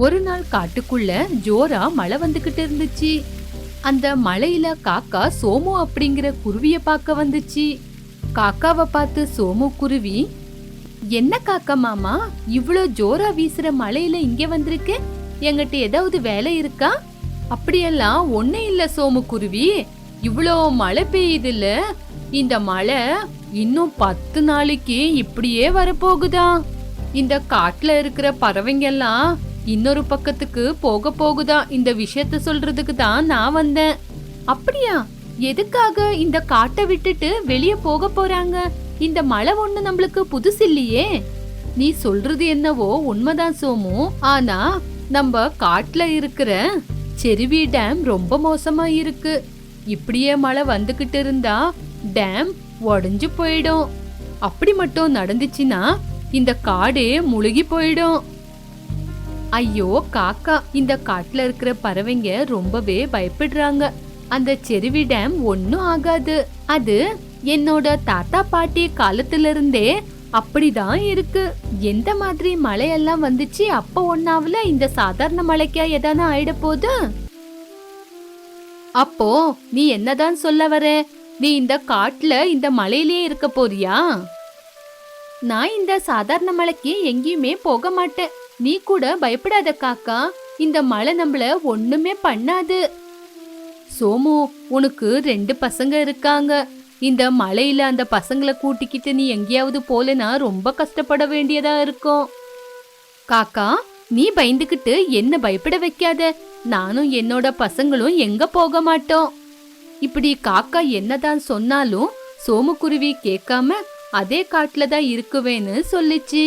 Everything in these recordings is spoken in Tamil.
ஒரு நாள் காட்டுக்குள்ள ஜோரா மழை வந்துகிட்டு இருந்துச்சு. அந்த மழையில காக்கா சோமு அப்படிங்கிற குருவிய பார்க்க வந்துச்சு. காக்காவை பார்த்து சோமு குருவி என்ன காக்கா மாமா இவ்வளோ ஜோரா வீசுற மழையில இங்க வந்திருக்கு? எங்கிட்ட ஏதாவது வேலை இருக்கா? அப்படியெல்லாம் ஒன்னே இல்ல சோமு குருவி. இவ்வளோ மழை பெய்யுதுல்ல இந்த மழை இன்னும் பத்து நாளைக்கு இப்படியே வரப்போகுதா? இந்த காட்டுல இருக்கிற பறவைங்க எல்லாம் இன்னொரு பக்கத்துக்கு போக போகுதா? இந்த விஷயத்த சொல்றதுக்கு தான் நான் வந்தேன். அப்படியா? எதுக்காக இந்த காட்டை விட்டுட்டு வெளிய போக போறாங்க? இந்த மழை ஒண்ணு நம்மளுக்கு புதுசு இல்லையே. நீ சொல்றது என்னவோ உண்மைதான் சோமு. ஆனா நம்ம காட்டுல இருக்கிற செருவி டேம் ரொம்ப மோசமா இருக்கு. இப்படியே மழை வந்துகிட்டு இருந்தா டேம் உடஞ்சு போயிடும். அப்படி மட்டும் நடந்துச்சுன்னா இந்த காடே முழுகி போயிடும். ஐயோ காக்கா இந்த காட்டுல இருக்கிற பறவைங்க ரொம்பவே பயப்படுறாங்க. அந்த செருவி டேம் ஒன்னும் ஆகாது. அது என்னோட தாத்தா பாட்டி காலத்துல இருந்தே அப்படிதான் இருக்கு. எந்த மாதிரி மழையெல்லாம் வந்துச்சு அப்ப ஒன்னாவல இந்த சாதாரண மழைக்கா எதான ஆயிட போகுது அப்போ நீ என்னதான் சொல்ல வர? நீ இந்த காட்டுல இந்த மலையிலேயே இருக்க போறியா? நான் இந்த சாதாரண மலைக்கு எங்கேயுமே போக மாட்டேன். நீ கூட பயப்படாத காக்கா. இந்த மழை நம்மள ஒண்ணுமே பண்ணாது. சோமு உனக்கு ரெண்டு பசங்க இருக்காங்க. இந்த மழையில அந்த பசங்களை கூட்டிக்கிட்டு நீ எங்கேயாவது போலனா ரொம்ப கஷ்டப்பட வேண்டியதா இருக்கும். காக்கா நீ பயந்துகிட்டு என்ன பயப்பட வைக்காத. நானும் என்னோட பசங்களும் எங்க போக மாட்டோம். இப்படி காக்கா என்னதான் சொன்னாலும் சோமுக்குருவி கேட்காம அதே காட்டுல தான் இருக்குவேன்னு சொல்லிச்சு.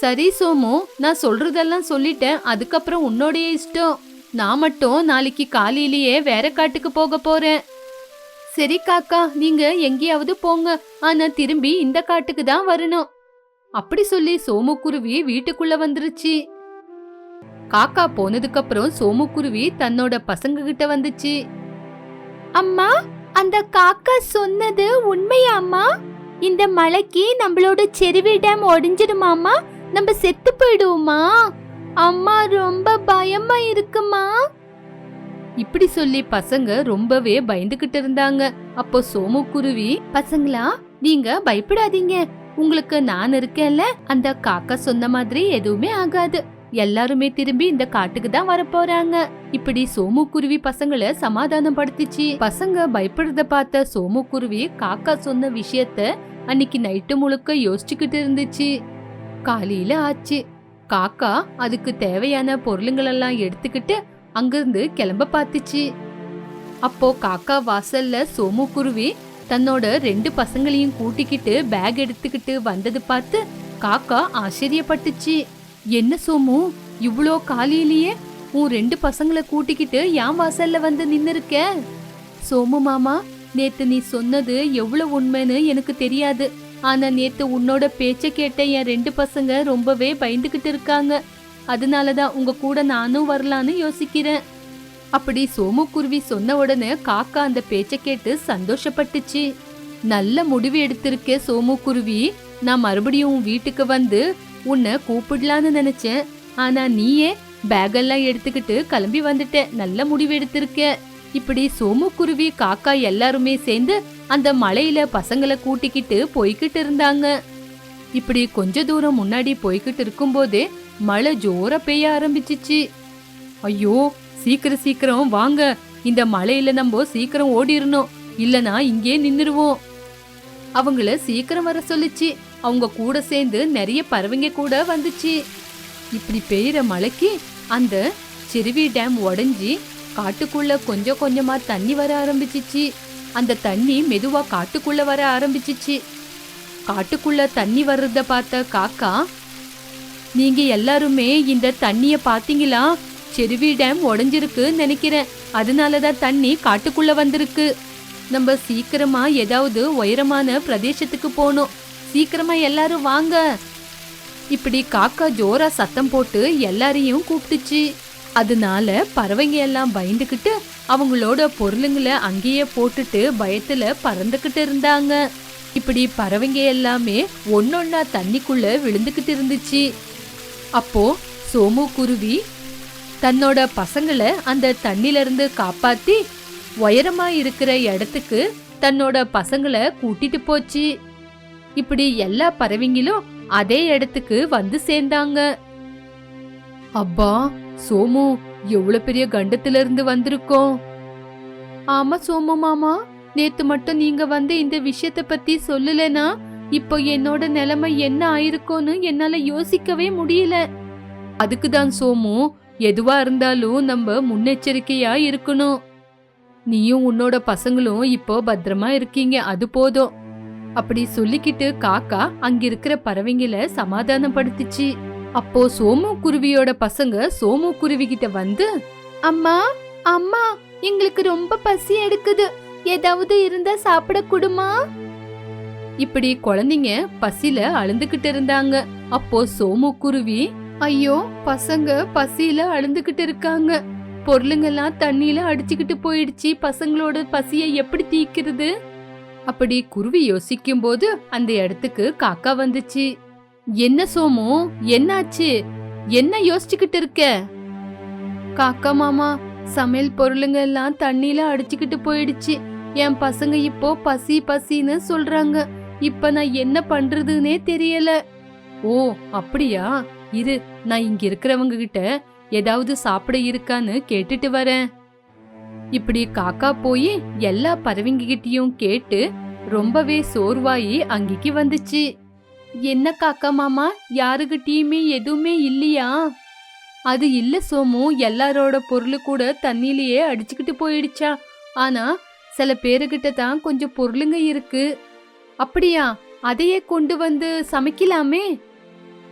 சரி சோமு நான் சொல்றதெல்லாம் சொல்லிட்டேன். அதுக்கப்புறம் உன்னோடைய இஷ்டம். நான் மட்டும் நாளைக்கு காலையிலேயே வேற காட்டுக்கு போக போறேன். சரி காக்கா நீங்க எங்கேயாவது போங்க. ஆனா திரும்பி இந்த காட்டுக்கு தான் வரணும். அப்படி சொல்லி சோமுக்குருவி வீட்டுக்குள்ள வந்துருச்சு. காக்கா போனதுக்கு அப்புறம் சோமுக்குருவி தன்னோட பசங்க கிட்ட வந்துச்சு. அம்மா அந்த காக்கா சொன்னது உண்மையா அம்மா இந்த மலைக்கு நம்மளோட செருவி டேம் ஒடிஞ்சிடுமாமா நம்ம செத்து போயிடுவோமா? அம்மா ரொம்ப பயமா இருக்குமா? இப்படி சொல்லி பசங்க ரொம்பவே பயந்துகிட்டு இருந்தாங்க. அப்போ சோமுக்குருவி பசங்களா நீங்க பயப்படாதீங்க. உங்களுக்கு நான் இருக்கேன்ல அந்த காக்கா சொன்ன மாதிரி எதுவுமே ஆகாது. எல்லாருமே திரும்பி இந்த காட்டுக்கு தான் வரப்போறாங்க இப்படி சோமுக்குருவி பசங்களை சமாதானம் படுத்திச்சு பசங்க பயப்படுறத பார்த்த சோமு குருவி காக்கா சொன்ன விஷயத்த அன்னைக்கு நைட்டு முழுக்க யோசிச்சுக்கிட்டு இருந்துச்சு. காலையில ஆச்சு. காக்கா அதுக்கு தேவையான பொருளுங்களெல்லாம் எடுத்துக்கிட்டு அங்கிருந்து கிளம்ப பார்த்துச்சு. அப்போ காக்கா வாசல்ல சோமுக்குருவி தன்னோட ரெண்டு பசங்களையும் கூட்டிக்கிட்டு பேக் எடுத்துக்கிட்டு வந்தது பார்த்து காக்கா ஆச்சரியப்பட்டுச்சு. என்ன சோமு இவ்ளோ காலையிலேயே உன் ரெண்டு பசங்களை கூட்டிக்கிட்டு என் வாசல்ல வந்து நின்னுருக்க? சோமு மாமா நேத்து நீ சொன்னது எவ்வளவு உண்மைன்னு எனக்கு தெரியாது. ஆனா நேத்து உன்னோட பேச்ச கேட்ட என் ரெண்டு பசங்க ரொம்பவே பயந்துகிட்டு இருக்காங்க. அதனாலதான் உங்க கூட நானும் வரலான்னு யோசிக்கிறேன். அப்படி சோமுக்குருவி சொன்ன உடனே காக்கா அந்த பேச்ச கேட்டு சந்தோஷப்பட்டுச்சு. நல்ல முடிவு எடுத்திருக்கேன் சோமு குருவி. நான் மறுபடியும் வீட்டுக்கு வந்து உன்னை கூப்பிடலான்னு நினைச்சேன். ஆனா நீயே பேகெல்லாம் எடுத்துக்கிட்டு கிளம்பி வந்துட்ட. நல்ல முடிவு எடுத்திருக்க. இப்படி சோமு குருவி காக்கா எல்லாருமே சேர்ந்து அந்த மலையில பசங்களை கூட்டிக்கிட்டு போய்கிட்டு இருந்தாங்க. இப்படி கொஞ்ச தூரம் முன்னாடி போய்கிட்டு இருக்கும்போதே மழை ஜோர பெய்ய ஆரம்பிச்சிச்சு. ஐயோ சீக்கிரம் சீக்கிரம் வாங்க. இந்த மலையில நம்ம சீக்கிரம் ஓடிரணும். இல்லனா இங்கே நின்னுருவோம் அவங்கள சீக்கிரம் வர சொல்லுச்சு. அவங்க கூட சேர்ந்து நிறைய பறவைங்க கூட வந்துச்சு. இப்படி பெய்யுற மழைக்கு அந்த செருவி டேம் உடஞ்சி காட்டுக்குள்ள கொஞ்சம் கொஞ்சமா தண்ணி வர ஆரம்பிச்சிச்சு. அந்த தண்ணி மெதுவா காட்டுக்குள்ள வர ஆரம்பிச்சிச்சு. காட்டுக்குள்ள தண்ணி வர்றத பார்த்த காக்கா நீங்க எல்லாருமே இந்த தண்ணிய பாத்தீங்களா? செருவி டேம் உடஞ்சிருக்கு நினைக்கிறேன். அதனாலதான் தண்ணி காட்டுக்குள்ள வந்திருக்கு. நம்ம சீக்கிரமா ஏதாவது உயரமான பிரதேசத்துக்கு போகணும் சீக்கிரமா எல்லாரும் வாங்க. இப்படி காக்கா ஜோரா சத்தம் போட்டு எல்லாரையும் கூப்பிட்டுச்சு. அதனால பறவைங்க எல்லாம் பயந்துகிட்டு அவங்களோட பொருளுங்களை அங்கேயே போட்டுட்டு பயத்துல பறந்துகிட்டு இருந்தாங்க. இப்படி பறவைங்க எல்லாமே ஒன்னொன்னா தண்ணிக்குள்ள விழுந்துகிட்டு இருந்துச்சு. அப்போ சோமு குருவி தன்னோட பசங்களை அந்த தண்ணில இருந்து காப்பாத்தி உயரமா இருக்கிற இடத்துக்கு தன்னோட பசங்களை கூட்டிட்டு போச்சு. இப்படி எல்லா பறவைங்களும் அதே இடத்துக்கு வந்து சேர்ந்தாங்க. அப்பா சோமு எவ்வளவு பெரிய கண்டத்துல இருந்து வந்திருக்கோம்? ஆமா சோமு மாமா நேத்து மட்டும் நீங்க வந்து இந்த விஷயத்த பத்தி சொல்லலனா இப்போ என்னோட நிலைமை என்ன ஆயிருக்கும்னு என்னால யோசிக்கவே முடியல. அதுக்கு தான் சோமு எதுவா இருந்தாலும் நம்ம முன்னெச்சரிக்கையா இருக்கணும். நீயும் உன்னோட பசங்களும் இப்போ பத்திரமா இருக்கீங்க அது போதும். அப்படி சொல்லிக்கிட்டு காக்கா அங்க இருக்கிற பறவைங்களை சமாதானப்படுத்துச்சு. அப்போ சோமு குருவியோட பசங்க சோமு குருவி கிட்ட வந்து அம்மா அம்மா எங்களுக்கு ரொம்ப பசி எடுக்குது. ஏதாவது இருந்தா சாப்பிட கொடுமா? இப்படி குழந்தைங்க பசியில அழுந்துகிட்டு இருந்தாங்க. அப்போ சோமு குருவி ஐயோ பசங்க பசியில அழுந்துகிட்டு இருக்காங்க. பொருளுங்கெல்லாம் தண்ணியில அடிச்சுக்கிட்டு போயிடுச்சு. பசங்களோட பசியை எப்படி தீக்கிறது அப்படி குருவி யோசிக்கும் போது அந்த இடத்துக்கு காக்கா வந்துச்சு. என்ன சோமு? என்னாச்சு? என்ன யோசிச்சுக்கிட்டு இருக்க? காக்கா மாமா சமையல் பொருளுங்க எல்லாம் தண்ணியில அடிச்சுக்கிட்டு போயிடுச்சு. என் பசங்க இப்போ பசி பசின்னு சொல்றாங்க. இப்ப நான் என்ன பண்றதுன்னே தெரியல. ஓ அப்படியா? இரு நான் இங்க இருக்கிறவங்க கிட்ட ஏதாவது சாப்பிட இருக்கான்னு கேட்டுட்டு வரேன். இப்படி காக்கா போய் எல்லா பறவைங்க கிட்டயும் கேட்டு ரொம்பவே சோர்வாயி அங்கிக்கு வந்துச்சு. என்ன காக்கா மாமா யாருக்கிட்டேயுமே எதுவுமே இல்லையா? அது இல்லை சோமு எல்லாரோட பொருள் கூட தண்ணியிலேயே அடிச்சுக்கிட்டு போயிடுச்சா. ஆனா சில பேருக்கிட்ட தான் கொஞ்சம் பொருளுங்க இருக்கு. அப்படியா? அதையே கொண்டு வந்து சமைக்கலாமே?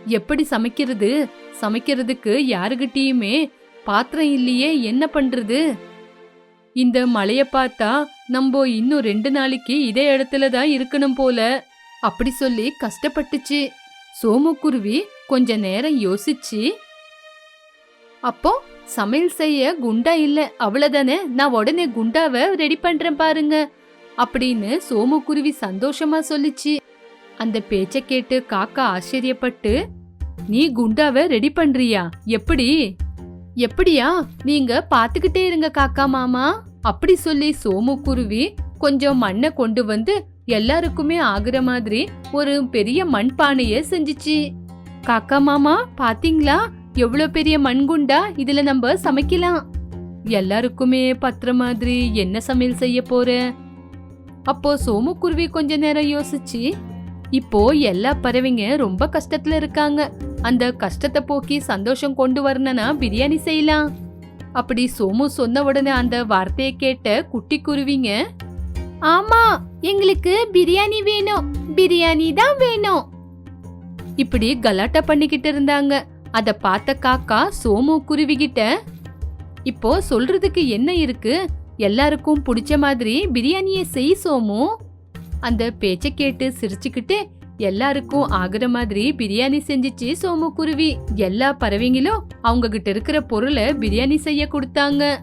எப்படி சமைக்கிறது? சமைக்கிறதுக்கு யாருக்கிட்டேயுமே பாத்திரம் இல்லையே என்ன பண்றது? இந்த மழைய பார்த்தா நம்ம இன்னும் ரெண்டு நாளைக்கு இதே இடத்துல தான் இருக்கணும் போல. அப்படி சொல்லி கஷ்டப்பட்டுச்சு. சோமுக்குருவி கொஞ்ச நேரம் யோசிச்சு அப்போ சமையல் செய்ய குண்டா இல்ல அவ்வளவுதானே? நான் உடனே குண்டாவை ரெடி பண்றேன் பாருங்க அப்படின்னு சோமுக்குருவி சந்தோஷமா சொல்லிச்சு. அந்த பேச்ச கேட்டு காக்கா ஆச்சரியப்பட்டு நீ குண்டாவை ரெடி பண்றியா? எப்படி? எப்படியா? நீங்க பாத்துக்கிட்டே இருங்க காக்கா மாமா அப்படி சொல்லி சோமுக்குருவி கொஞ்சம் மண்ணை கொண்டு வந்து எல்லாருக்குமே ஆகுற மாதிரி ஒரு பெரிய மண்பானைய செஞ்சுச்சு. காக்கா மாமா பாத்தீங்களா? எவ்வளவு பெரிய மண்குண்டா? இதுல நம்ம சமைக்கலாம். எல்லாருக்குமே பத்திர மாதிரி என்ன சமையல் செய்ய போற? அப்போ சோமுக்குருவி கொஞ்ச நேரம் யோசிச்சு இப்போ எல்லா பறவைங்க ரொம்ப கஷ்டத்துல இருக்காங்க. அந்த கஷ்டத்தை போக்கி சந்தோஷம் கொண்டு வரணும்னா பிரியாணி செய்யலாம். அப்படி சோமு சொன்ன உடனே அந்த வார்த்தையை கேட்ட குட்டி குருவிங்க ஆமா எங்களுக்கு பிரியாணி வேணும். பிரியாணி தான் வேணும். இப்படி கலாட்டா பண்ணிக்கிட்டு இருந்தாங்க. அத பார்த்த காக்கா சோமு குருவிகிட்ட இப்போ சொல்றதுக்கு என்ன இருக்கு? எல்லாருக்கும் பிடிச்ச மாதிரி பிரியாணியை செய் சோமு. அந்த பேச்ச கேட்டு சிரிச்சுக்கிட்டு எல்லாருக்கும் ஆகுற மாதிரி பிரியாணி செஞ்சிச்சு சோமு குருவி. எல்லா பறவைங்களும் அவங்க கிட்ட இருக்கிற பொருளை பிரியாணி செய்ய கொடுத்தாங்க.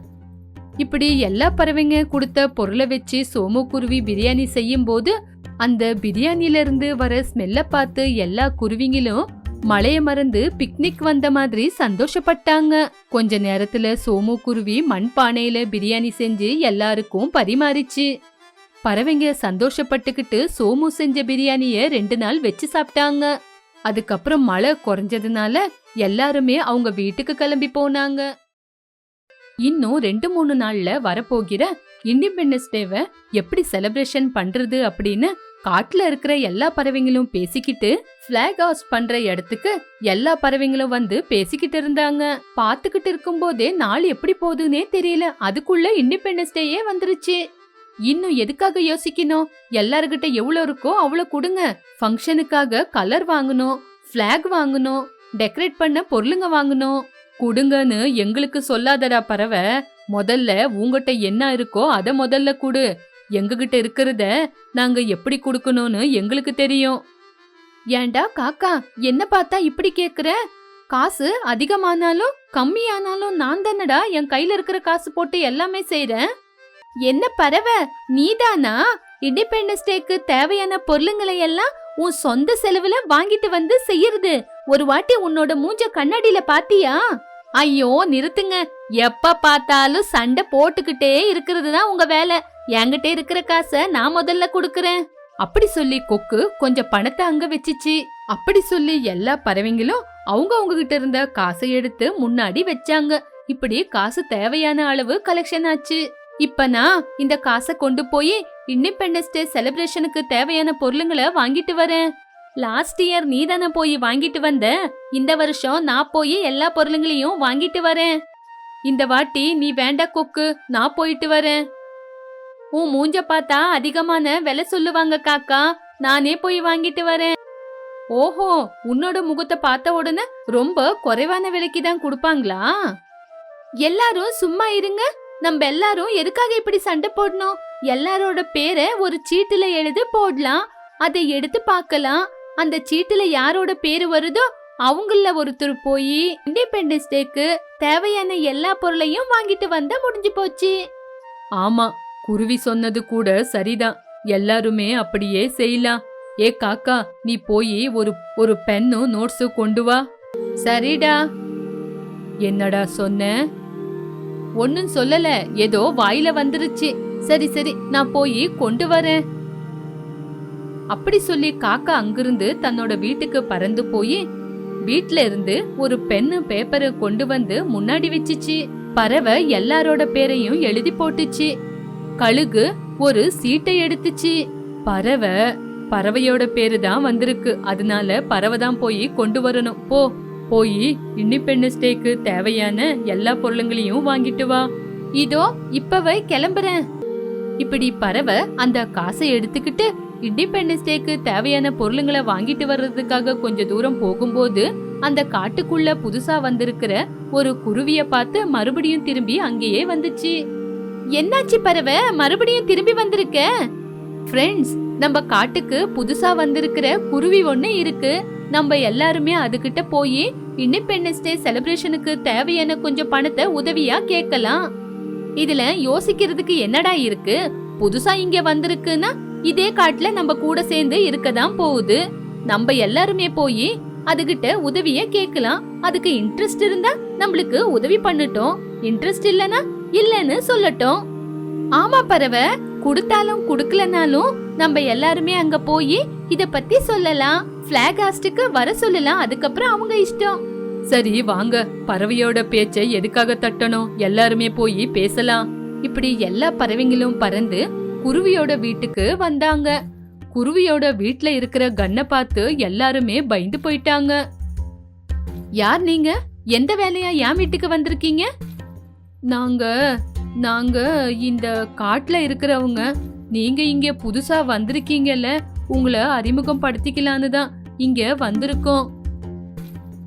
இப்படி எல்லா பறவைங்க கொடுத்த பொருளை வச்சு சோமு குருவி பிரியாணி செய்யும் போது அந்த பிரியாணில இருந்து வர ஸ்மெல்ல பார்த்து எல்லா குருவிங்களும் மழைய மறந்து பிக்னிக் வந்த மாதிரி சந்தோஷப்பட்டாங்க. கொஞ்ச நேரத்துல சோமு குருவி மண் பானையில பிரியாணி செஞ்சு எல்லாருக்கும் பரிமாறிச்சு. பறவைங்க சந்தோஷப்பட்டுக்கிட்டு சோமு செஞ்ச பிரியாணிய ரெண்டு நாள் வச்சு சாப்பிட்டாங்க. அதுக்கப்புறம் மழை குறைஞ்சதுனால எல்லாருமே அவங்க வீட்டுக்கு கிளம்பி போனாங்க. இன்னும் ரெண்டு மூணு நாள்ல வரப்போகிற இண்டிபெண்டன்ஸ் டேவை எப்படி செலிப்ரேஷன் பண்றது அப்படின்னு காட்டுல இருக்கிற எல்லா பறவைங்களும் பேசிக்கிட்டு பிளாக் ஹவுஸ் பண்ற இடத்துக்கு எல்லா பறவைங்களும் வந்து பேசிக்கிட்டு இருந்தாங்க. பாத்துக்கிட்டு இருக்கும்போதே நாள் எப்படி போகுதுன்னே தெரியல. அதுக்குள்ள இண்டிபெண்டன்ஸ் டேயே வந்துருச்சு. இன்னும் எதுக்காக யோசிக்கணும்? எல்லார்கிட்ட எவ்வளவு இருக்கோ அவ்வளவு கொடுங்க. ஃபங்க்ஷனுக்காக கலர் வாங்கணும் ஃப்ளாக் வாங்கணும் டெக்கரேட் பண்ண பொருளுங்க வாங்கணும். குடுங்கன்னு எங்களுக்கு சொல்லாதடா பறவை முதல்ல உங்ககிட்ட என்ன இருக்கோ அதை முதல்ல குடு. எங்ககிட்ட இருக்கிறத நாங்க எப்படி கொடுக்கணும்னு எங்களுக்கு தெரியும். ஏன்டா காக்கா என்ன பார்த்தா இப்படி கேக்குற? காசு அதிகமானாலும் கம்மியானாலும் நான் தானடா என் கையில இருக்கிற காசு போட்டு எல்லாமே செய்யறேன் என்ன பறவை நீதானா? இண்டிபெண்டன்ஸ் டேக்கு தேவையான பொருளுங்களை எல்லாம் உன் சொந்த செலவுல வாங்கிட்டு வந்து செய்யறது. ஒரு வாட்டி உன்னோட மூஞ்ச கண்ணாடியில பாத்தியா? ஐயோ நிறுத்துங்க. எப்ப பார்த்தாலும் சண்டை போட்டுக்கிட்டே இருக்கிறது தான் உங்க வேலை. என்கிட்ட இருக்கிற காசை நான் முதல்ல கொடுக்கறேன். அப்படி சொல்லி கொக்கு கொஞ்சம் பணத்தை அங்க வச்சுச்சு. அப்படி சொல்லி எல்லா பறவைங்களும் அவங்க அவங்க கிட்ட இருந்த காசை எடுத்து முன்னாடி வச்சாங்க. இப்படி காசு தேவையான அளவு கலெக்ஷன் ஆச்சு. இப்ப நான் இந்த காசை கொண்டு போய் இண்டிபெண்டன்ஸ் டே செலிப்ரேஷனுக்கு தேவையான பொருளுங்களை வாங்கிட்டு வரேன். லாஸ்ட் இயர் நீ தானே போய் வாங்கிட்டு வந்த? இந்த வருஷம் நான் போய் எல்லா பொருளுங்களையும் வாங்கிட்டு வரேன். இந்த வாட்டி நீ வேண்டா கொக்கு நான் போயிட்டு வரேன். உன் மூஞ்ச பார்த்தா அதிகமான விலை சொல்லுவாங்க காக்கா. நானே போய் வாங்கிட்டு வரேன். ஓஹோ உன்னோட முகத்தை பார்த்த உடனே ரொம்ப குறைவான விலைக்கு தான் கொடுப்பாங்களா? எல்லாரும் சும்மா இருங்க. நம்ம எல்லாரும் எதுக்காக இப்படி சண்டை போடணும்? எல்லாரோட பேரை ஒரு சீட்டுல எழுதி போடலாம். அதை எடுத்து பார்க்கலாம். அந்த சீட்டுல யாரோட பேரு வருதோ அவங்கள ஒருத்தர் போய் இண்டிபெண்டன்ஸ் டேக்கு தேவையான எல்லா பொருளையும் வாங்கிட்டு வந்தா முடிஞ்சு போச்சு. ஆமா குருவி சொன்னது கூட சரிதான் எல்லாருமே அப்படியே செய்யலாம் ஏ காக்கா நீ போய் ஒரு ஒரு பென்னும் நோட்ஸும் கொண்டு வா. சரிடா. என்னடா சொன்ன? ஒன்னும் சொல்லல ஏதோ வாயில வந்துருச்சு. சரி சரி நான் போய் கொண்டு வரேன். அப்படி சொல்லி காக்கா அங்கிருந்து தன்னோட வீட்டுக்கு பறந்து போய் வீட்ல இருந்து ஒரு பென்னு பேப்பரை கொண்டு வந்து முன்னாடி வச்சுச்சு. பறவை எல்லாரோட பேரையும் எழுதி போட்டுச்சு. கழுகு ஒரு சீட்டை எடுத்துச்சு. பறவை பறவையோட பேரு தான் வந்திருக்கு. அதனால பறவை தான் போய் கொண்டு வரணும். போ போய் இண்டிபெண்டன்ஸ் டேக்கு தேவையான எல்லா பொருளுங்களையும் வாங்கிட்டு வா. இதோ இப்பவே கிளம்புறேன். இப்படி பறவை அந்த காசை எடுத்துக்கிட்டு இண்டிபெண்டன்ஸ் டேக்கு தேவையான பொருளுங்களை வாங்கிட்டு வர்றதுக்காக கொஞ்ச தூரம் போகும்போது அந்த காட்டுக்குள்ள புதுசா வந்திருக்கிற ஒரு குருவிய பார்த்து மறுபடியும் திரும்பி அங்கேயே வந்துச்சு. என்னாச்சு பறவை? மறுபடியும் திரும்பி வந்திருக்க? ஃப்ரெண்ட்ஸ் நம்ம காட்டுக்கு புதுசா வந்திருக்கிற குருவி ஒண்ணு இருக்கு. நம்ம எல்லாருமே அதுகிட்ட போய் இண்டிபெண்டன்ஸ் டே செலிப்ரேஷனுக்கு தேவையான கொஞ்சம் பணத்தை உதவியா கேட்கலாம். இதுல யோசிக்கிறதுக்கு என்னடா இருக்கு? புதுசா இங்க வந்திருக்குன்னா இதே காட்டுல நம்ம கூட சேர்ந்து இருக்கதான் போகுது. நம்ம எல்லாருமே போய் அதுகிட்ட உதவிய கேட்கலாம். அதுக்கு இன்ட்ரெஸ்ட் இருந்தா நம்மளுக்கு உதவி பண்ணட்டும். இன்ட்ரெஸ்ட் இல்லனா இல்லன்னு சொல்லட்டும். ஆமா பறவை கொடுத்தாலும் குடுக்கலனாலும் நம்ம எல்லாருமே அங்க போய் இத பத்தி சொல்லலாம். பிளாக் ஹாஸ்டுக்கு வர சொல்லலாம். அதுக்கப்புறம் அவங்க இஷ்டம். சரி வாங்க. பறவையோட பேச்சை எதுக்காக தட்டணும்? எல்லாருமே போய் பேசலாம். இப்படி எல்லா பறவைங்களும் பறந்து குருவியோட வீட்டுக்கு வந்தாங்க. குருவியோட வீட்ல இருக்கிற கன்னை பார்த்து எல்லாருமே பயந்து போயிட்டாங்க. யார் நீங்க? எந்த வேலையா என் வீட்டுக்கு வந்திருக்கீங்க? நாங்க நாங்க இந்த காட்டுல இருக்கிறவங்க. நீங்க இங்க புதுசா வந்திருக்கீங்கல்ல உங்களை அறிமுகம் படுத்திக்கலான்னு தான் இங்க வந்திருக்கோம்.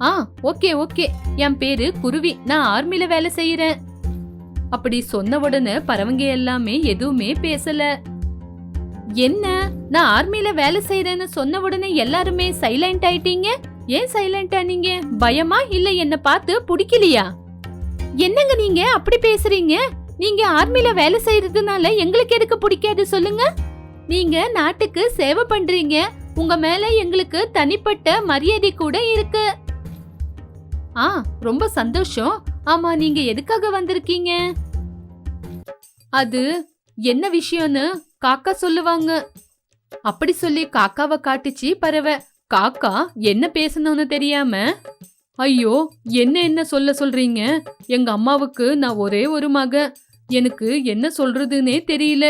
ஆ ஓகே ஓகே. என் பேரு குருவி. நான் ஆர்மில வேலை செய்யறேன் அப்படி சொன்ன உடனே பறவைங்க எல்லாமே எதுவுமே பேசல. என்ன நான் ஆர்மியில வேலை செய்யறேன்னு சொன்ன உடனே எல்லாருமே சைலண்ட் ஆயிட்டீங்க? ஏன் சைலண்ட் ஆனீங்க பயமா இல்ல என்ன பார்த்து பிடிக்கலையா? என்னங்க நீங்க அப்படி பேசுறீங்க? நீங்க ஆர்மியில வேலை செய்யறதுனால எங்களுக்கு எதுக்கு பிடிக்காது சொல்லுங்க? நீங்க நாட்டுக்கு சேவை பண்றீங்க. உங்க மேல எங்களுக்கு தனிப்பட்ட மரியாதை கூட இருக்கு. ஆ ரொம்ப சந்தோஷம். ஆமா நீங்க எதுக்காக வந்திருக்கீங்க? அது என்ன விஷயம்னு காக்கா சொல்லுவாங்க. அப்படி சொல்லி காக்காவை காட்டுச்சு பறவை. காக்கா என்ன பேசணும்னு தெரியாம ஐயோ என்ன என்ன சொல்ல சொல்றீங்க? எங்க அம்மாவுக்கு நான் ஒரே ஒரு மக. எனக்கு என்ன சொல்றதுன்னே தெரியல.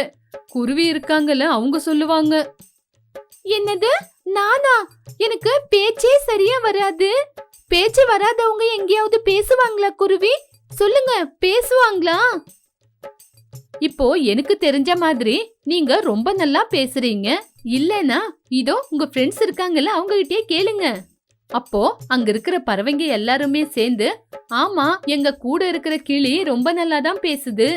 குருவி இருக்காங்கல்ல அவங்க சொல்லுவாங்க. என்னது? நானா? எனக்கு பேச்சே சரியா வராது. பேச்சு வராதவங்க எங்கேயாவது பேசுவாங்களா குருவி? சொல்லுங்க பேசுவாங்களா? இப்போ எனக்கு தெரிஞ்ச மாதிரி நீங்க ரொம்ப நல்லா பேசுறீங்க. இல்லனா இதோ உங்க ஃப்ரெண்ட்ஸ் இருக்காங்கல்ல அவங்க கிட்டயே கேளுங்க. அப்போ அங்க இருக்கிற பறவைங்க எல்லாருமே சேர்ந்து ஆமா எங்க கூட இருக்கிற கிளி ரொம்ப நல்லா தான் பேசுது.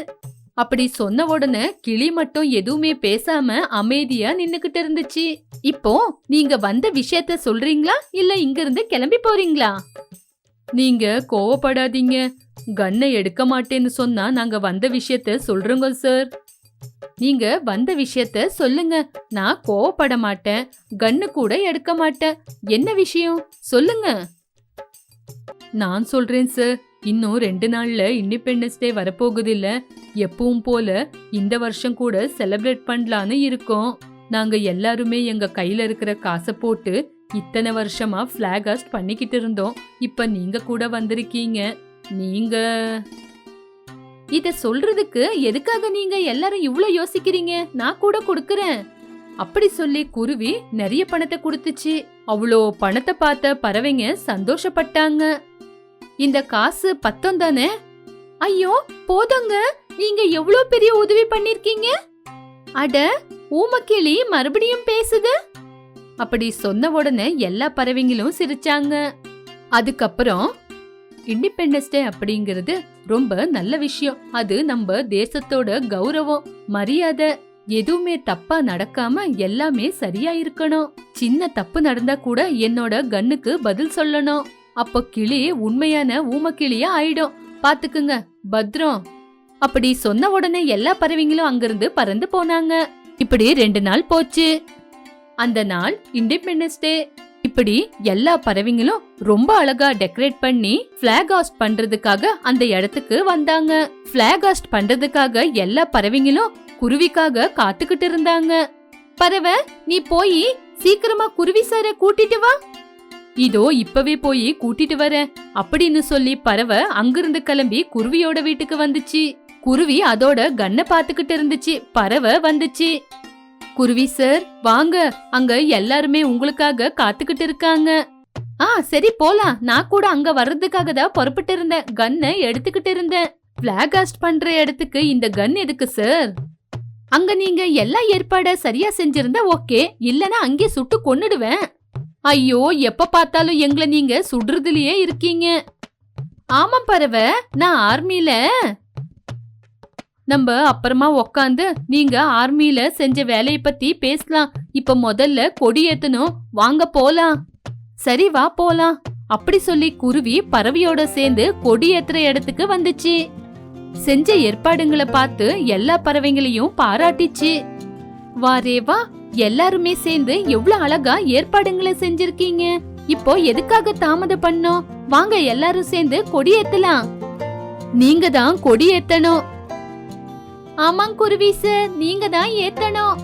அப்படி சொன்ன உடனே கிளி மட்டும் எதுவுமே பேசாம அமைதியா நின்னுகிட்டு இருந்துச்சு. இப்போ நீங்க வந்த விஷயத்த சொல்றீங்களா? இல்ல இங்க இருந்து கிளம்பி போறீங்களா? நீங்க கோவப்படாதீங்க. கன்னை எடுக்க மாட்டேன்னு சொன்னா நாங்க வந்த விஷயத்த சொல்றோங்க சார். நீங்க வந்த விஷயத்த சொல்லுங்க. நான் கோவப்பட மாட்டேன். கன்னு கூட எடுக்க மாட்டேன். என்ன விஷயம்? சொல்லுங்க. நான் சொல்றேன் சார். இன்னும் ரெண்டு நாள்ல இண்டிபெண்டன்ஸ் டே வரப்போகுது இல்ல எப்பவும் போல இந்த வருஷம் கூட செலிப்ரேட் பண்ணலான்னு இருக்கோம். நாங்க எல்லாருமே எங்க கையில இருக்கிற காசை போட்டு இத்தனை வருஷமா ஃபிளாக் ஹாஸ்ட் பண்ணிக்கிட்டு இருந்தோம். இப்ப நீங்க கூட வந்திருக்கீங்க. நீங்க இத சொல்றதுக்கு எதுக்காக நீங்க எல்லாரும் இவ்ளோ யோசிக்கிறீங்க? நான் கூட கொடுக்கறேன். அப்படி சொல்லி குருவி நிறைய பணத்தை கொடுத்துச்சு. அவ்வளோ பணத்தை பார்த்த பறவைங்க சந்தோஷப்பட்டாங்க. இந்த காசு பத்தம் தானே? ஐயோ போதுங்க. நீங்க எவ்வளவு பெரிய உதவி பண்ணிருக்கீங்க? அட ஊமக்கிளி மறுபடியும் பேசுது. அப்படி சொன்ன உடனே எல்லா பறவைங்களும் சிரிச்சாங்க. அதுக்கப்புறம் இண்டிபெண்டன்ஸ் டே அப்படிங்கிறது ரொம்ப நல்ல விஷயம். அது நம்ம தேசத்தோட கௌரவம் மரியாதை எதுவுமே தப்பா நடக்காம எல்லாமே சரியா இருக்கணும் சின்ன தப்பு நடந்தா கூட என்னோட கண்ணுக்கு பதில் சொல்லணும். அப்போ கிளி உண்மையான ஊமக்கிளியா ஆயிடும். பாத்துக்குங்க பத்ரம். அப்படி சொன்ன உடனே எல்லா பறவைங்களும் அங்கிருந்து பறந்து போனாங்க. இப்படி ரெண்டு நாள் போச்சு. அந்த நாள் இண்டிபெண்டன்ஸ் டே இப்படி எல்லா பறவைங்களும் ரொம்ப அழகா டெக்கரேட் பண்ணி பிளாக் ஹாஸ்ட் பண்றதுக்காக அந்த இடத்துக்கு வந்தாங்க. பிளாக் ஹாஸ்ட் பண்றதுக்காக எல்லா பறவைங்களும் குருவிக்காக காத்துக்கிட்டு இருந்தாங்க. பறவை நீ போய் சீக்கிரமா குருவி சார கூட்டிட்டு வா. இதோ இப்பவே போய் கூட்டிட்டு வரேன். அப்படின்னு சொல்லி பறவை அங்கிருந்து கிளம்பி குருவியோட வீட்டுக்கு வந்துச்சு. குருவி அதோட கண்ணை பாத்துக்கிட்டு இருந்துச்சு. பறவை வந்துச்சு. குருவி சார் வாங்க. அங்க எல்லாருமே உங்களுக்காக காத்துக்கிட்டு இருக்காங்க. ஆ சரி போலாம். நான் கூட அங்க வர்றதுக்காக தான் புறப்பட்டு இருந்தேன். கன்னை எடுத்துக்கிட்டு இருந்தேன். பிளாக் ஹாஸ்ட் பண்ற இடத்துக்கு இந்த கன் எதுக்கு சார்? அங்க நீங்க எல்லா ஏற்பாட சரியா செஞ்சிருந்தா ஓகே. இல்லனா அங்கே சுட்டு கொன்னுடுவேன். ஐயோ எப்ப பார்த்தாலும் எங்களை நீங்க சுடுறதுலயே இருக்கீங்க. ஆமா பறவை நான் ஆர்மியில நம்ம அப்புறமா உக்காந்து நீங்க ஆர்மியில செஞ்ச வேலைய பத்தி பேசலாம். இப்ப முதல்ல கொடி ஏத்தணும். வாங்க போலாம். சரி வா போலாம். அப்படி சொல்லி குருவி பறவையோட சேர்ந்து கொடி ஏத்துற இடத்துக்கு வந்துச்சு. செஞ்ச ஏற்பாடுங்களை பார்த்து எல்லா பறவைங்களையும் பாராட்டிச்சு. வாரே வா. எல்லாருமே சேர்ந்து எவ்வளவு அழகா ஏற்பாடுங்களை செஞ்சிருக்கீங்க. இப்போ எதுக்காக தாமதம் பண்ணோம்? வாங்க எல்லாரும் சேர்ந்து கொடி ஏத்தலாம். நீங்க தான் கொடி ஏத்தணும். ஆமாங் குருவி சார் நீங்க தான் ஏத்தணும்.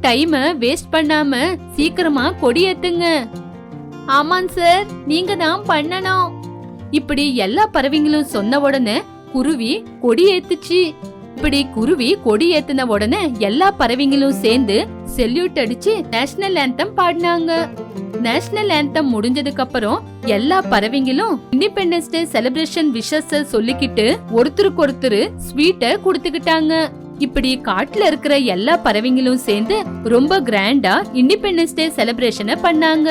டைம வேஸ்ட் பண்ணாம சீக்கிரமா கொடி ஏத்துங்க. ஆமாங் சார் நீங்க தான் பண்ணணும். இப்படி எல்லா பறவைங்களும் சொன்ன உடனே குருவி கொடி ஏத்துச்சு. இப்படி குருவி கொடி ஏத்தின உடனே எல்லா பறவைங்களும் சேர்ந்து செல்யூட் அடிச்சு நேஷனல் ஆந்தம் பாடினாங்க. நேஷனல் ஆந்தம் முடிஞ்சதுக்கு அப்புறம் எல்லா பறவைங்களும் இண்டிபெண்டன்ஸ் டே செலிப்ரேஷன் விஷஸ் சொல்லிக்கிட்டு ஒருத்தருக்கு ஒருத்தர் ஸ்வீட்டை கொடுத்துக்கிட்டாங்க. இப்படி காட்டுல இருக்கிற எல்லா பறவைங்களும் சேர்ந்து ரொம்ப கிராண்டா இண்டிபெண்டன்ஸ் டே செலிப்ரேஷனை பண்ணாங்க.